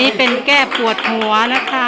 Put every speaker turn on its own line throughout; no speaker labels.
นี้เป็นแก้ปวดหัวนะคะ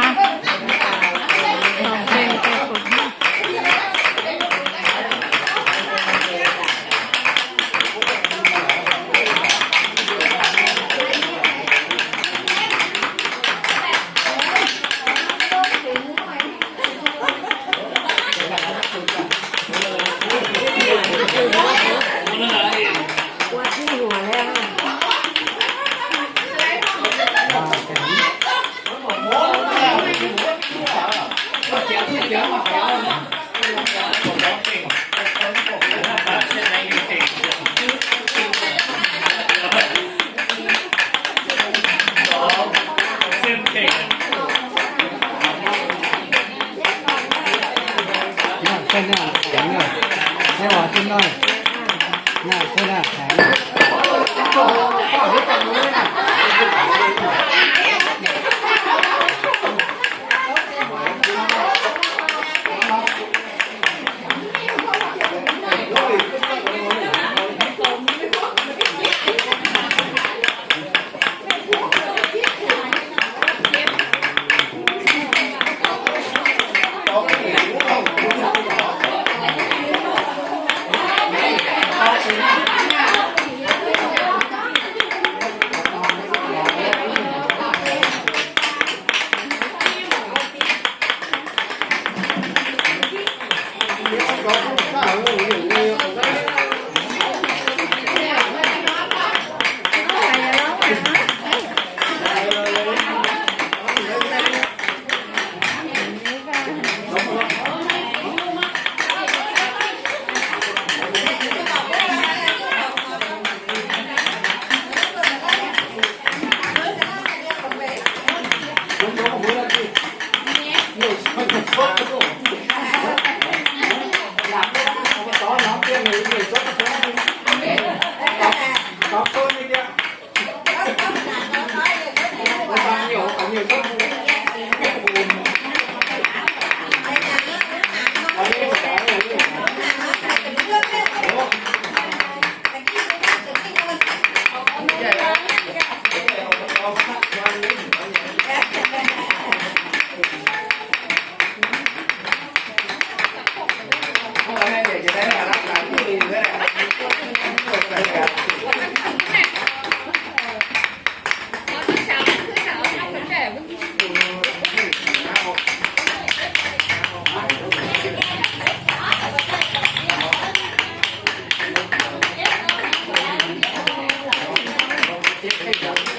ห
น้าเนหน้าแข็งอะให้หวานขึ้นหน่อยหน้าเส้นหน้าแข็ง
ต้อนรั Hallelujah. Thank you.